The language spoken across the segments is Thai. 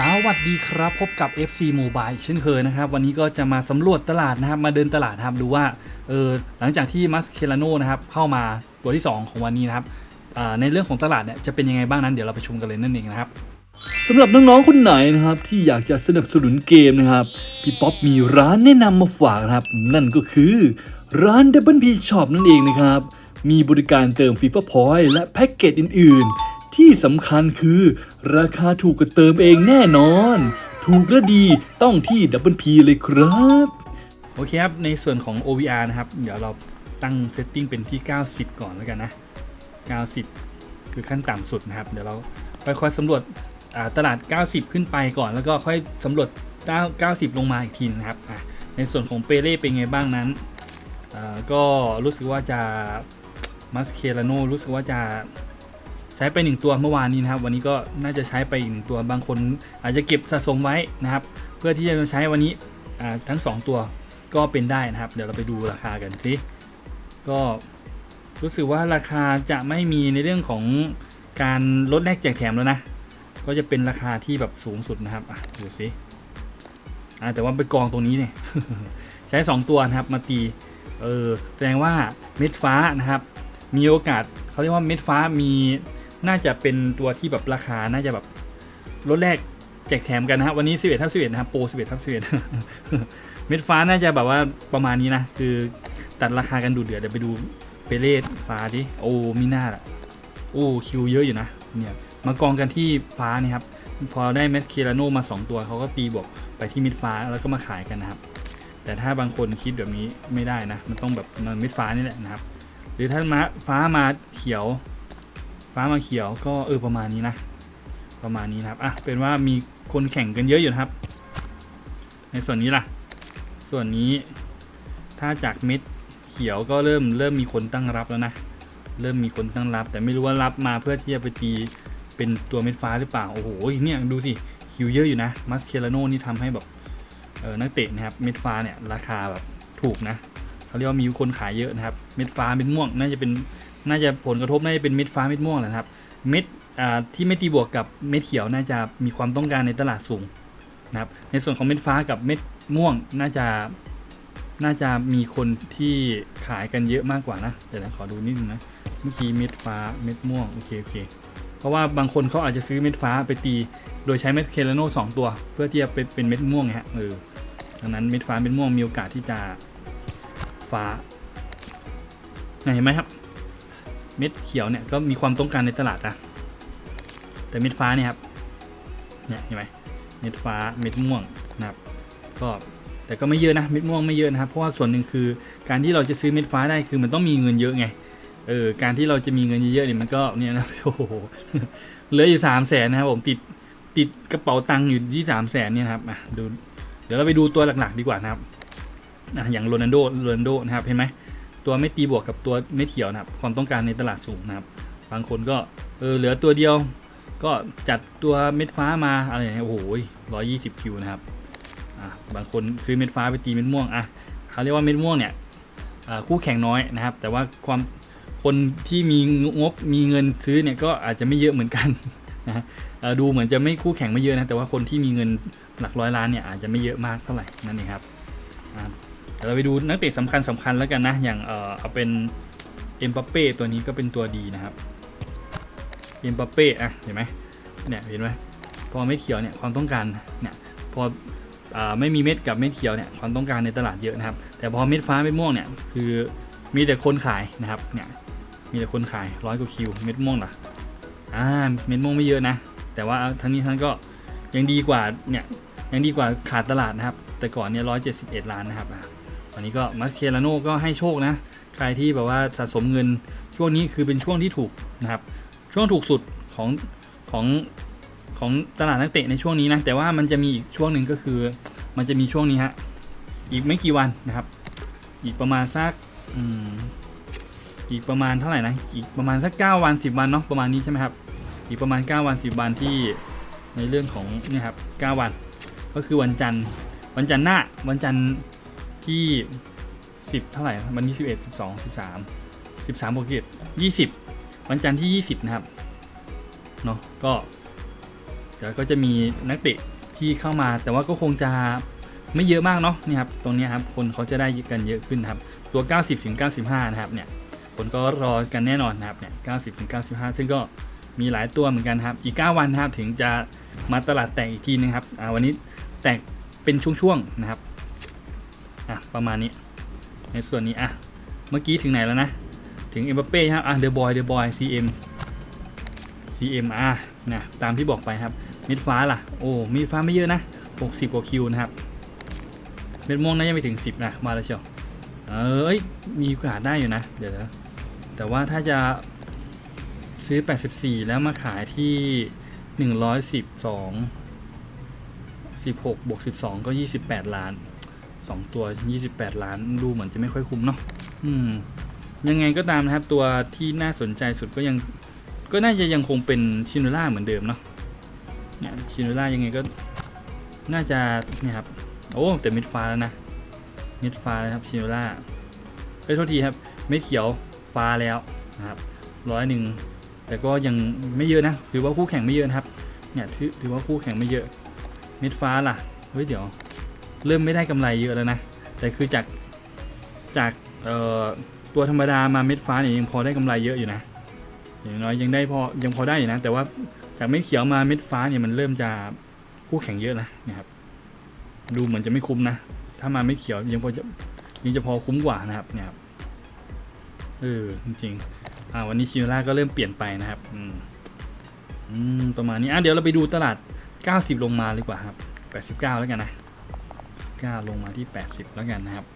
สวัสดีครับพบกับ FC Mobile เช่นเคยนะครับ วันนี้ก็จะมาสำรวจตลาดนะครับ มาเดินตลาดครับดูว่าเออหลังจากที่มัสเคลาโนนะครับเข้ามาตัวที่ 2 ของวันนี้นะครับในเรื่องของตลาดเนี่ยจะเป็นยังไงบ้างนั้นเดี๋ยวเราไปชมกันเลยนั่นเองนะครับสำหรับน้องๆคนไหนนะครับที่อยากจะสนับสนุนเกมนะครับพี่ป๊อปมีร้านแนะนำมาฝากนะครับ นั่นก็คือร้าน Double P Shop นั่นเองนะครับมีบริการเติม FIFA Point และแพ็กเกจอื่นๆ ที่สำคัญคือ ราคาถูกกว่าเติมเองแน่นอน ถูกและดีต้องที่ Double P เลยครับ โอเคครับ ในส่วนของ OVR นะครับ เดี๋ยวเราตั้งเซตติ้งเป็นที่ 90 ก่อนแล้วกันนะ 90 คือขั้นต่ำสุดนะครับ เดี๋ยวเราไปค่อยสำรวจอ่าตลาด 90 ขึ้นไปก่อน แล้วก็ค่อยสำรวจ 90 ลงมาอีกทีนะครับในส่วนของเปเล่เป็นไงบ้างนั้นก็รู้สึกว่าจะมัสเคลาโนรู้สึกว่าจะ ใช้ไปหนึ่งตัวเมื่อวานนี้นะครับ วันนี้ก็น่าจะใช้ไปอีกหนึ่งตัวบางคน อาจจะเก็บสะสมไว้นะครับ เพื่อที่จะมาใช้วันนี้ทั้ง 2 ตัวก็เป็นได้นะครับ เดี๋ยวเราไปดูราคากันสิก็รู้สึกว่าราคาจะไม่มีในเรื่องของการลดแลกแจกแถมแล้วนะ ก็จะเป็นราคาที่แบบสูงสุดนะครับอะดูสิอ่าแต่ว่าไปกองตรงนี้เนี่ยใช้ 2 ตัวนะครับมาตีเออแสดงว่าเม็ดฟ้านะครับ มีโอกาสเขาเรียกว่าเม็ดฟ้ามี น่าจะเป็นตัวที่แบบราคาน่าจะแบบลดแลกแจกแถมกันนะครับวันนี้ 11ทับ11 นะครับโปร11ทับ11 เม็ดฟ้าน่าจะแบบว่าประมาณนี้นะ คือตัดราคากันดูเดือดเดี๋ยวไปดูเปเล่ฟ้าดิโอ้มีหน้าละโอ้คิวเยอะอยู่นะเนี่ยมากองกันที่ฟ้านี่ครับพอได้เม็ดเคลาโนมา 2 ตัวเขาก็ตีบวกไปที่มิดฟ้าแล้วก็มาขายกันนะครับ แต่ถ้าบางคนคิดแบบนี้ไม่ได้นะ มันต้องแบบมันมิดฟ้านี่แหละนะครับ หรือถ้ามาฟ้ามาเขียว ฟ้ามาเขียวก็เออประมาณนี้นะ ประมาณนี้นะครับอะเป็นว่ามีคนแข่งกันเยอะอยู่นะครับ ในส่วนนี้ล่ะ ส่วนนี้ถ้าจากเม็ดเขียวก็เริ่มเริ่มมีคนตั้งรับแล้วนะ เริ่มมีคนตั้งรับ แต่ไม่รู้ว่ารับมาเพื่อที่จะไปตีเป็นตัวเม็ดฟ้าหรือเปล่า โอ้โหเนี่ยดูสิคิวเยอะอยู่นะมัสเคลาโนนี่ทำให้แบบเออนักเตะนะครับเม็ดฟ้าเนี่ยราคาแบบถูกนะเขาเรียกว่ามีคนขายเยอะนะครับ เม็ดฟ้าเม็ดม่วงน่าจะเป็น น่าจะผลกระทบน่าจะเป็นเม็ดฟ้าเม็ดม่วงแหละครับ เม็ดที่ไม่ตีบวกกับเม็ดเขียวน่าจะมีความต้องการในตลาดสูงนะครับในส่วนของเม็ดฟ้ากับเม็ดม่วงน่าจะน่าจะมีคนที่ขายกันเยอะมากกว่านะเดี๋ยวนะขอดูนิดนึงนะเมื่อกี้เม็ดฟ้าเม็ดม่วงโอเคโอเคเพราะว่าบางคนเขาอาจจะซื้อเม็ดฟ้าไปตี โดยใช้เม็ดเคลโนสองตัว เพื่อที่จะเป็นเป็นเม็ดม่วงไงฮะเออดังนั้นเม็ดฟ้าเม็ดม่วงมีโอกาสที่จะฟ้าเห็นไหมครับ เม็ดเขียวเนี่ยก็มีความต้องการในตลาดนะแต่เม็ดฟ้าเนี่ยครับเนี่ยเห็นไหมเม็ดฟ้าเม็ดม่วงนะครับก็แต่ก็ไม่เยอะนะเม็ดม่วงไม่เยอะนะครับเพราะว่าส่วนหนึ่งคือการที่เราจะซื้อเม็ดฟ้าได้คือมันต้องมีเงินเยอะไงเออการที่เราจะมีเงินเยอะๆเนี่ยมันก็เนี่ยนะโอ้โหเหลืออยู่สามแสนนะครับผมติดติดกระเป๋าตังค์อยู่ที่สามแสนเนี่ยครับอะดูเดี๋ยวเราไปดูตัวหลักๆดีกว่านะครับอะอย่างโรนัลโดโรนัลโดนะครับเห็นไหม ตัวไม่ตีบวกกับตัวไม่เขียวนะครับความต้องการในตลาดสูงนะครับ บางคนก็เออเหลือตัวเดียว ก็จัดตัวเม็ดฟ้ามาอะไรอย่างเงี้ยโอ้โหร้อยยี่สิบคิวนะครับอะบางคนซื้อเม็ดฟ้าไปตีเม็ดม่วงอะเขาเรียกว่าเม็ดม่วงเนี่ยคู่แข่งน้อยนะครับ แต่ว่าความคนที่มีงบมีเงินซื้อเนี่ยก็อาจจะไม่เยอะเหมือนกันนะดูเหมือนจะไม่คู่แข่งไม่เยอะนะแต่ว่าคนที่มีเงินหลักร้อยล้านเนี่ยอาจจะไม่เยอะมากเท่าไหร่นั่นเองครับ เดี๋ยวเราไปดูนักเตะสำคัญสำคัญแล้วกันนะ อย่างเออเอาเป็นเอ็มบัปเป้ตัวนี้ก็เป็นตัวดีนะครับเอ็มบัปเป้อะเห็นไหมเนี่ยเห็นไหมพอไม่เขียวเนี่ยความต้องการเนี่ยพออ่าไม่มีเม็ดกับเม็ดเขียวเนี่ยความต้องการในตลาดเยอะนะครับ แต่พอเม็ดฟ้าเม็ดม่วงเนี่ยคือมีแต่คนขายนะครับเนี่ยมีแต่คนขายร้อยกว่าคิวเม็ดม่วงเหรออ่าเม็ดม่วงไม่เยอะนะ แต่ว่าทั้งนี้ทั้งก็ยังดีกว่าเนี่ยยังดีกว่าขาดตลาดนะครับ แต่ก่อนเนี่ยร้อยเจ็ดสิบเอ็ดล้านนะครับ อันนี้ก็มัสเคลาโนก็ให้โชคนะ ใครที่แบบว่าสะสมเงินช่วงนี้คือเป็นช่วงที่ถูกนะครับ ช่วงถูกสุดของของของตลาดนักเตะในช่วงนี้นะ แต่ว่ามันจะมีอีกช่วงหนึ่งก็คือ มันจะมีช่วงนี้ฮะ อีกไม่กี่วันนะครับ อีกประมาณสักออีกประมาณเท่าไหร่นะ อีกประมาณสัก 9 วัน 10 วันเนาะ ประมาณนี้ใช่ไหมครับ อีกประมาณ 9 วัน 10 วันที่ในเรื่องของเนี่ยครับ 9 วัน ก็คือวันจันทร์ วันจันทร์หน้า วันจันทร์ ที่10เท่าไหร่วันที่11 12 13 13บวก7 20วันจันทร์ที่20นะครับเนาะก็เดี๋ยวก็จะมีนักเตะที่เข้ามา แต่ว่าก็คงจะไม่เยอะมากเนาะนี่ครับตรงนี้ครับคนเขาจะได้กันเยอะขึ้นครับตัว 90ถึง95 นะครับเนี่ยคนก็รอกันแน่นอนนะครับเนี่ย90ถึง95 ซึ่งก็มีหลายตัวเหมือนกันครับอีก 9 วันนะครับถึงจะมาตลาดแตกอีกทีนึงครับวันนี้แตกเป็นช่วงๆนะครับ อะประมาณนี้ ในส่วนนี้อะเมื่อกี้ถึงไหนแล้วนะ ถึงเอ็มบัปเป้ครับอะเดอะบอยเดอะบอย CM CM อะนะตามที่บอกไปครับมิดฟ้าล่ะโอ้มิดฟ้าไม่เยอะนะ 60กว่าคิวนะครับเม็ดม่วงน่าจะไม่ถึง 10นะมาแล้วเชียวเอ้ยมีโอกาสได้อยู่นะ เดี๋ยวแต่ว่าถ้าจะซื้อ 84 แล้วมาขายที่ 112 16บวก12 ก็ 28 ล้าน 2ตัว 28 ล้านดูเหมือนจะไม่ค่อยคุ้มเนาะอืม ยังไงก็ตามนะครับ ตัวที่น่าสนใจสุดก็ยัง ก็น่าจะยังคงเป็นชินูล่าเหมือนเดิมเนาะเนี่ยชินูล่ายังไงก็น่าจะเนี่ยครับโอ้แต่มิดฟ้าแล้วนะมิดฟ้าแล้วครับชินูล่าเอ้ยโทษทีครับเม็ดเขียวฟ้าแล้วนะครับร้อยหนึ่งแต่ก็ยังไม่เยอะนะ ถือว่าคู่แข่งไม่เยอะนะครับเนี่ยถือถือว่าคู่แข่งไม่เยอะมิดฟ้าล่ะเฮ้ยเดี๋ยว เริ่มไม่ได้กำไรเยอะแล้วนะ แต่คือจากจากตัวธรรมดามาเม็ดฟ้าเนี่ยยังพอได้กำไรเยอะอยู่นะอย่างน้อยยังได้พอยังพอได้อยู่นะ แต่ว่าจากเม็ดเขียวมาเม็ดฟ้าเนี่ยมันเริ่มจะคู่แข่งเยอะนะนะครับ ดูเหมือนจะไม่คุ้มนะ ถ้ามาเม็ดเขียวยังพอจะยังจะพอคุ้มกว่านะครับเนี่ยครับเออจริงๆอ่าวันนี้ชิโนล่าก็เริ่มเปลี่ยนไปนะครับอืมอืมประมาณนี้อะเดี๋ยวเราไปดูตลาด 90 ลงมาเลยกว่าครับ 89 แล้วกันนะ 19ลงมาที่ 80 แล้วกันนะครับ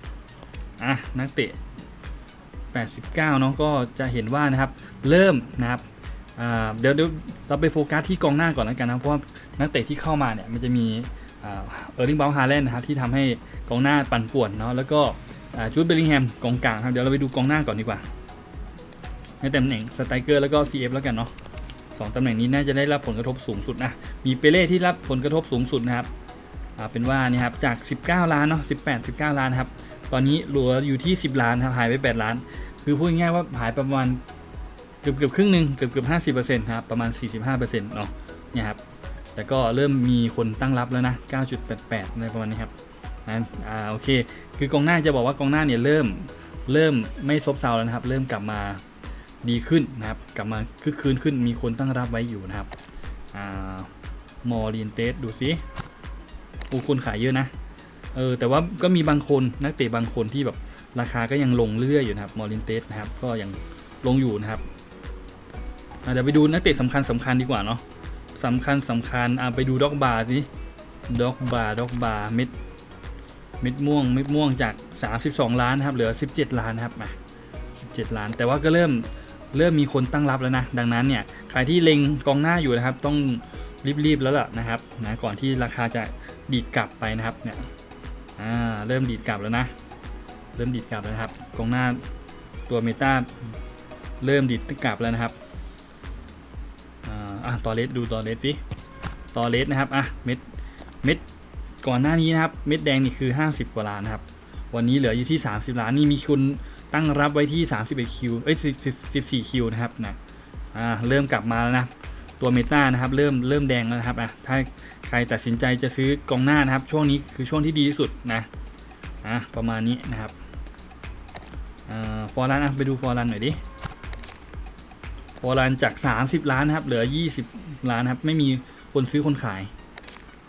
อะ นักเตะ 89 เนาะก็จะเห็นว่านะครับ เริ่มนะครับเดี๋ยวเดี๋ยวเราไปโฟกัสที่กองหน้าก่อนแล้วกันนะ เพราะว่านักเตะที่เข้ามาเนี่ยมันจะมีเออร์ลิงบอลฮาเลนนะครับที่ทำให้กองหน้าปั่นป่วนเนาะแล้วก็จูดเบลลิงแฮมกองกลางครับเดี๋ยวเราไปดูกองหน้าก่อนดีกว่าในตำแหน่งสไตรเกอร์แล้วก็ CF แล้วกันเนาะสองตำแหน่งนี้น่าจะได้รับผลกระทบสูงสุดนะมีเปเล่ที่รับผลกระทบสูงสุดนะครับ เป็นว่านี่ครับจาก 19 ล้านเนาะ18 19 ล้านครับตอนนี้เหลืออยู่ที่ 10 ล้านครับหายไป 8 ล้าน คือพูดง่ายๆว่าหายประมาณเกือบเกือบครึ่งหนึ่งเกือบเกือบห้าสิบเปอร์เซ็นต์ครับประมาณ45เปอร์เซ็นต์เนาะเนี่ยครับแต่ก็เริ่มมีคนตั้งรับแล้วนะ9.88ในประมาณนี้ครับนะอ่าโอเค คือกองหน้าจะบอกว่ากองหน้าเนี่ยเริ่มเริ่มไม่ซบเซาแล้วนะครับ เริ่มกลับมาดีขึ้นนะครับ กลับมาคึกคืนขึ้นมีคนตั้งรับไว้อยู่นะครับอ่ามอรินเตสดูสิ โอ้คนขายเยอะนะ เออแต่ว่าก็มีบางคนนักเตะบางคนที่แบบราคาก็ยังลงเรื่อยอยู่นะครับมอรินเตสนะครับก็ยังลงอยู่นะครับเดี๋ยวไปดูนักเตะสำคัญสำคัญดีกว่าเนาะสำคัญสำคัญอะไปดูด็อกบาร์สิด็อกบาร์ด็อกบาร์เม็ดเม็ดม่วงเม็ดม่วงจาก 32 ล้านนะครับเหลือ 17 ล้านนะครับมา17 ล้าน แต่ว่าก็เริ่มเริ่มมีคนตั้งรับแล้วนะ ดังนั้นเนี่ยใครที่เล็งกองหน้าอยู่นะครับ ต้องรีบๆแล้วล่ะนะครับนะก่อนที่ราคาจะ ดีดกลับไปนะครับเนี่ยอ่าเริ่มดีดกลับแล้วนะ เริ่มดีดกลับแล้วครับกองหน้าตัวเมตาเริ่มดีดกลับแล้วนะครับอ่าอะตอเลสดูตอเลสสิตอเลสนะครับอะเม็ดเม็ดก่อนหน้านี้นะครับเม็ดแดงนี่คือ 50 กว่าล้านนะครับ วันนี้เหลืออยู่ที่ 30 ล้านนี่มีคุณตั้งรับไว้ที่ 31คิวเอ้ย14คิวนะครับนะอ่าเริ่มกลับมาแล้วนะ ตัวเมตานะครับเริ่มเริ่มแดงแล้วนะครับอะถ้าใครตัดสินใจจะซื้อกองหน้านะครับ ช่วงนี้คือช่วงที่ดีที่สุดนะอะประมาณนี้นะครับฟอร์รันอะไปดูฟอร์รันหน่อยดิฟอร์รันจาก 30 ล้านนะครับเหลือ 20 ล้านครับไม่มีคนซื้อคนขาย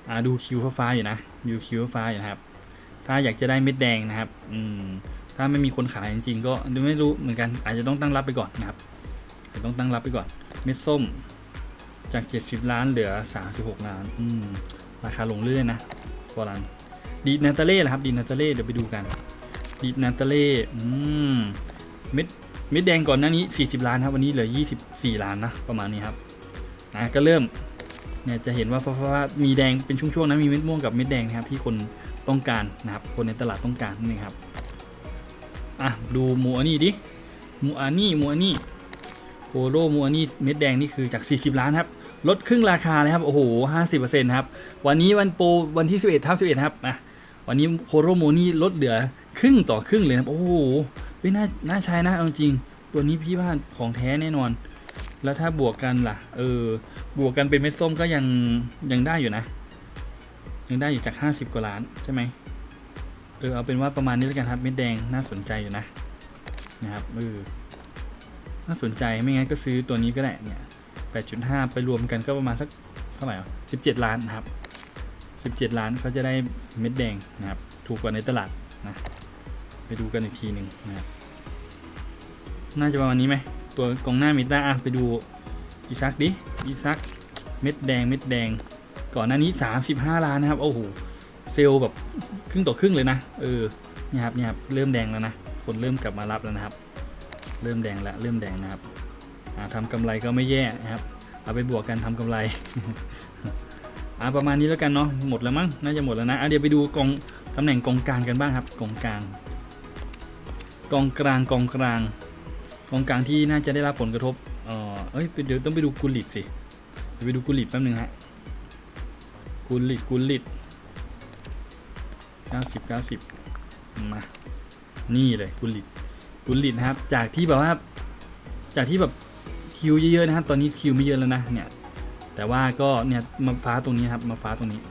อ่าดูคิวฟ้าอยู่นะดูคิวฟ้าอยู่นะครับ ถ้าอยากจะได้เม็ดแดงนะครับอืมถ้าไม่มีคนขายจริงๆก็ไม่รู้เหมือนกันอาจจะต้องตั้งรับไปก่อนนะครับอาจจะต้องตั้งรับไปก่อน เม็ดส้ม จาก 70 ล้านเหลือ 36 ล้าน อืม ราคาลงเรื่อยๆนะฟอรันดีนาตาเล่ละครับ ดีนาตาเล่ เดี๋ยวไปดูกัน ดีนาตาเล่ อืม เม็ด เม็ดแดงก่อนหน้านี้ 40 ล้านครับ วันนี้เหลือ 24 ล้านนะ ประมาณนี้ครับ นะ ก็เริ่ม เนี่ย จะเห็นว่าฟ้าฟ้ามีแดง เป็นช่วงๆนะ มีเม็ดม่วงกับเม็ดแดงนะครับ ที่คนต้องการนะครับ คนในตลาดต้องการนี่ครับ อะ ดูมูอันนี่ดิ มูอันนี่มูอันนี่ โคโรมูอันนี่เม็ดแดงนี่คือจาก 40 ล้านครับ ลดครึ่งราคาเลยครับ โอ้โห 50%ครับ วันนี้วันโปรวันที่ 11ทับ11 ครับนะวันนี้โคโรโมนี่ลดเหลือครึ่งต่อครึ่งเลยครับ โอ้โหไม่น่าน่าใช้นะเอาจริง ตัวนี้พี่ว่าของแท้แน่นอน แล้วถ้าบวกกันล่ะ เออ บวกกันเป็นเม็ดส้มก็ยังยังได้อยู่นะ ยังได้อยู่จาก 50 กว่าล้านใช่ไหมเออเอาเป็นว่าประมาณนี้แล้วกันครับ เม็ดแดงน่าสนใจอยู่นะนะครับเออ น่าสนใจไม่งั้นก็ซื้อตัวนี้ก็ได้เนี่ย8.5 ไปรวมกันก็ประมาณสักเท่าไหร่อะ17ล้านนะครับ17ล้านเขาจะได้เม็ดแดงนะครับ ถูกกว่าในตลาดนะไปดูกันอีกทีหนึ่งนะครับน่าจะประมาณนี้ไหมตัวกองหน้ามิต้าไปดูอีซักดิอีซักเม็ดแดงเม็ดแดง ก่อนหน้านี้ 35 ล้านนะครับโอ้โหเซลล์แบบครึ่งต่อครึ่งเลยนะเออเนี่ยครับเนี่ยครับเริ่มแดงแล้วนะคนเริ่มกลับมารับแล้วนะครับ เริ่มแดงแล้วเริ่มแดงนะครับอ่าทำกำไรก็ไม่แย่นะครับ เอาไปบวกกันทำกำไรอาประมาณนี้แล้วกันเนาะหมดแล้วมั้งน่าจะหมดแล้วนะอะเดี๋ยวไปดูกองตำแหน่งกองกลางกันบ้างครับกองกลาง กองกลางกองกลาง กองกลางที่น่าจะได้รับผลกระทบเออเอ้ยเดี๋ยวต้องไปดูกุลิตสิเดี๋ยวไปดูกุลิตแป๊บนึงฮะกุลิตกุลิต90 90มานี่เลยกุลิต กุลลิตนะครับ จากที่แบบว่า จากที่แบบคิวเยอะๆนะครับ ตอนนี้คิวไม่เยอะแล้วนะ เนี่ย แต่ว่าก็เนี่ยมาฟ้าตรงนี้ครับ มาฟ้าตรงนี้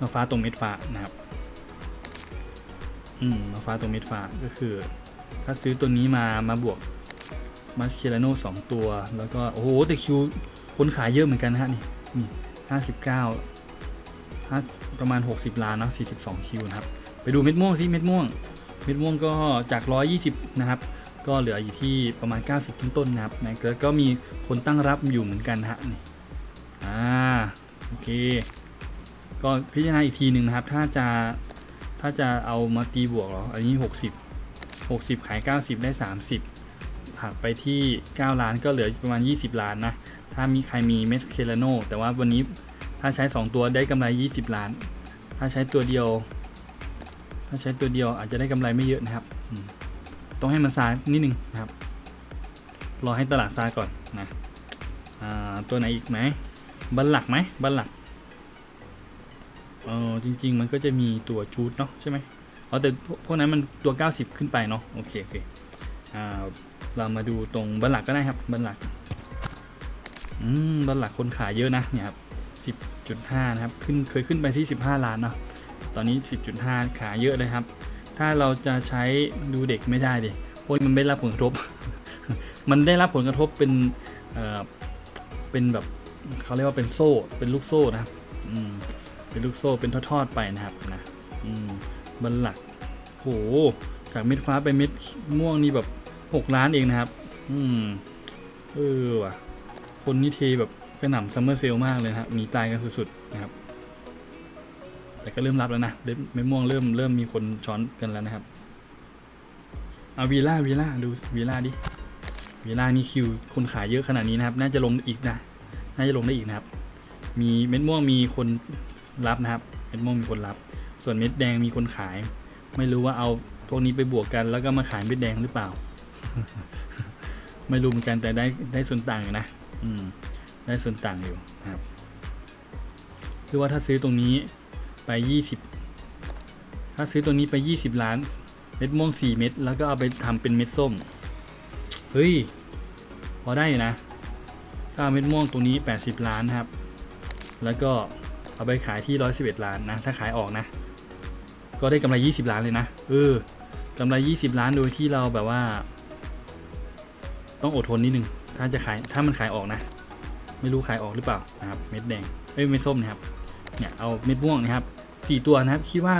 มาฟ้าตรงเม็ดฟ้านะครับ อืม มาฟ้าตรงเม็ดฟ้าก็คือ ถ้าซื้อตัวนี้มา มาบวกมาสเคลาโน่สองตัว แล้วก็ โอ้โห แต่คิวคนขายเยอะเหมือนกันนะฮะนี่ นี่ห้าสิบเก้าห้าประมาณ 60 ล้านเนอะ42 คิวนะครับ ไปดูเม็ดม่วงสิเม็ดม่วง เม็ดม่วงก็จาก 120 นะครับ ก็เหลืออยู่ที่ประมาณ 90 ต้นๆนะครับนะแล้วก็มีคนตั้งรับอยู่เหมือนกันฮะนี่อ่าโอเค ก็พิจารณาอีกทีหนึ่งนะครับ ถ้าจะถ้าจะเอามาตีบวกเหรอ อันนี้ 60 60 ขาย 90 ได้ 30หักไปที่ 9 ล้านก็เหลือประมาณ 20 ล้านนะ ถ้ามีใครมีเมสเคลาโนแต่ว่าวันนี้ถ้าใช้ 2 ตัวได้กำไร 20 ล้าน ถ้าใช้ตัวเดียว ถ้าใช้ตัวเดียวอาจจะได้กำไรไม่เยอะนะครับต้องให้มันซานิดนึงนะครับ รอให้ตลาดซาก่อนนะตัวไหนอีกไหมบัลลักไหมบัลลักเออจริง ๆ มันก็จะมีตัวจูดเนาะใช่ไหมอ๋อแต่พวกนั้นมันตัว 90 ขึ้นไปเนาะโอเคโอเคอ่าเรามาดูตรงบัลลักก็ได้ครับบัลลักอืมตอนหลักคนขายเยอะนะเนี่ยครับ10.5 นะครับขึ้นเคยขึ้นไปที่ 15 ล้านเนาะ ตอนนี้ 10.5 ขายเยอะเลยครับ ถ้าเราจะใช้ดูเด็กไม่ได้ดิเพราะมันไม่ได้รับผลกระทบ มันได้รับผลกระทบเป็นเอ่อเป็นแบบเขาเรียกว่าเป็นโซ่ เป็นลูกโซ่นะครับอืมเป็นลูกโซ่เป็นทอดๆไปนะครับนะอืมบันหลักโหจากเม็ดฟ้าไปเม็ดม่วงนี่แบบ 6 ล้านเองนะครับ อืมเออว่ะ คนนี่เทแบบกระหน่ำซัมเมอร์เซลมากเลยครับหนีตายกันสุดๆนะครับ แต่ก็เริ่มรับแล้วนะเริ่มไม่ม่วงเริ่มเริ่มมีคนช้อนกันแล้วนะครับเอาวีล่าวีล่าดูวีล่าดิวีล่านี่คิวคนขายเยอะขนาดนี้นะครับ น่าจะลงอีกนะ น่าจะลงได้อีกนะครับ มีเม็ดม่วงมีคนรับนะครับ เม็ดม่วงมีคนรับ ส่วนเม็ดแดงมีคนขาย ไม่รู้ว่าเอาพวกนี้ไปบวกกัน แล้วก็มาขายเม็ดแดงหรือเปล่า ไม่รู้เหมือนกันแต่ได้ได้ส่วนต่างอยู่นะ อืม ได้ส่วนต่างอยู่นะครับคือว่าถ้าซื้อตรงนี้ ไป 20 ถ้าซื้อตรงนี้ไป 20 ล้าน เม็ดม่วง 4 เม็ด แล้วก็เอาไปทำเป็นเม็ดส้ม เฮ้ย พอได้อยู่นะ ถ้าเอาเม็ดม่วงตรงนี้ 80 ล้านครับ แล้วก็เอาไปขายที่ 111 ล้านนะ ถ้าขายออกนะ ก็ได้กำไร 20 ล้านเลยนะ เออกำไร 20 ล้านโดยที่เราแบบว่า ต้องอดทนนิดนึง ถ้าจะขาย ถ้ามันขายออกนะ ไม่รู้ขายออกหรือเปล่านะครับ เม็ดแดง เอ้ย เม็ดส้มนะครับ เนี่ย เอาเม็ดม่วงนะครับ สี่ตัวนะครับ คิดว่า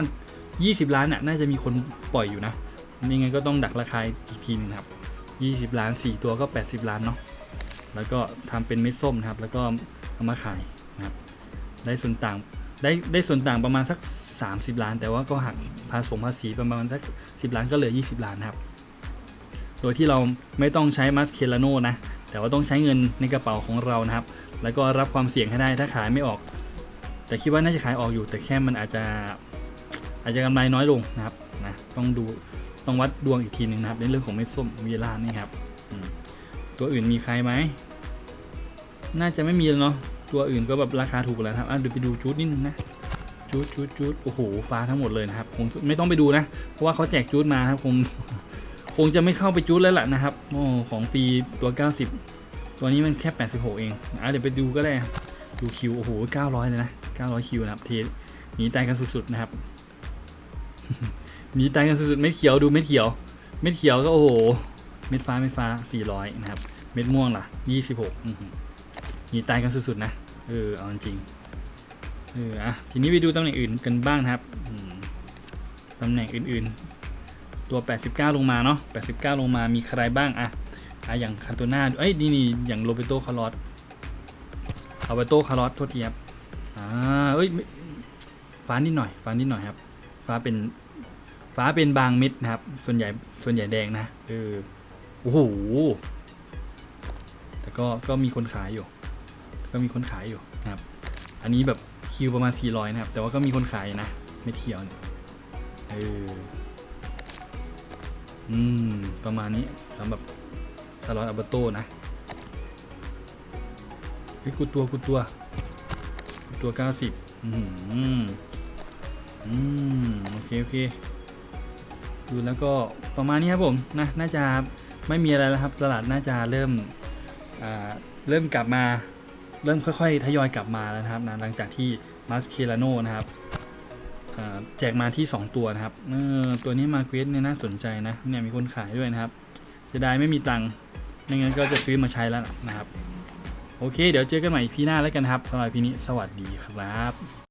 20 ล้านน่ะน่าจะมีคนปล่อยอยู่นะไม่งั้นก็ต้องดักราคาอีกทีนึงครับ 20 ล้าน 4 ตัวก็ 80 ล้านเนาะแล้วก็ทำเป็นเม็ดส้มนะครับ แล้วก็เอามาขายนะครับ ได้ส่วนต่างได้ได้ส่วนต่างประมาณสัก 30 ล้าน แต่ว่าก็หักภาษีภาษีประมาณสัก 10 ล้านก็เหลือ 20 ล้านครับ โดยที่เราไม่ต้องใช้มัสเคลาโนนะ แต่ว่าต้องใช้เงินในกระเป๋าของเรานะครับ แล้วก็รับความเสี่ยงให้ได้ถ้าขายไม่ออก แต่คิดว่าน่าจะขายออกอยู่ แต่แค่มันอาจจะอาจจะกำไรน้อยลงนะครับนะต้องดูต้องวัดดวงอีกทีหนึ่งนะครับ ในเรื่องของเม็ดส้มวีล่านี่ครับตัวอื่นมีใครไหมน่าจะไม่มีแล้วเนาะตัวอื่นก็แบบราคาถูกแล้วครับอะเดี๋ยวไปดูจูดนิดนึงนะจูดจูดจูดโอ้โหฟ้าทั้งหมดเลยนะครับคงไม่ต้องไปดูนะ เพราะว่าเขาแจกจูดมาครับคงคงจะไม่เข้าไปจูดแล้วล่ะนะครับโอ้ของฟรีตัว 90 ตัวนี้มันแค่ 86 เองอะเดี๋ยวไปดูก็ได้ดูคิวโอ้โห900 เลยนะ 900คิวนะครับเทหนีตายกันสุดๆนะครับหนีตายกันสุดๆเม็ดเขียวดูเม็ดเขียว เม็ดเขียวก็โอ้โห เม็ดฟ้าเม็ดฟ้า 400 นะครับ เม็ดม่วงล่ะ 26อื้อหือหนีตายกันสุดๆนะ เออเอาจริงเอออะทีนี้ไปดูตำแหน่งอื่นกันบ้างนะครับตำแหน่งอื่นๆ ตัว 89 ลงมาเนาะ 89 ลงมามีใครบ้างอะอะอย่างคาโตนาเอ้ยนี่นี่อย่างโรเบโตคาร์ลอสเอเบโตคาร์ลอสโทษทีครับ อ่าเอ้ยฟ้านิดหน่อย ฟ้านิดหน่อยครับ ฟ้าเป็นฟ้าเป็นบางเม็ดนะครับ ส่วนใหญ่ส่วนใหญ่แดงนะเออโอ้โหแต่ก็ก็มีคนขายอยู่ ก็มีคนขายอยู่นะครับ อันนี้แบบคิวประมาณ 400 นะครับ แต่ว่าก็มีคนขายนะเม็ดเขียวเนี่ยเอออืม ประมาณนี้สำหรับคาร์ลอสอัลเบโตนะเฮ้ยกูตัวกูตัว ตัว 90อืมอืมโอเค โอเค ดูแล้วก็ประมาณนี้ครับผมนะน่าจะไม่มีอะไรแล้วครับ ตลาดน่าจะเริ่มเริ่มกลับมาเริ่มค่อยๆ ทยอยกลับมาแล้วนะครับนะหลังจากที่มาสเคลาโนนะครับแจกมาที่ 2 ตัวนะครับตัวนี้มาเควสเนี่ยน่าสนใจนะเนี่ยมีคนขายด้วยนะครับเสียดายไม่มีตังค์ไม่งั้นก็จะซื้อมาใช้แล้วนะครับ โอเค เดี๋ยวเจอกันใหม่พีหน้าแล้วกันครับสำหรับพีนี้สวัสดีครับ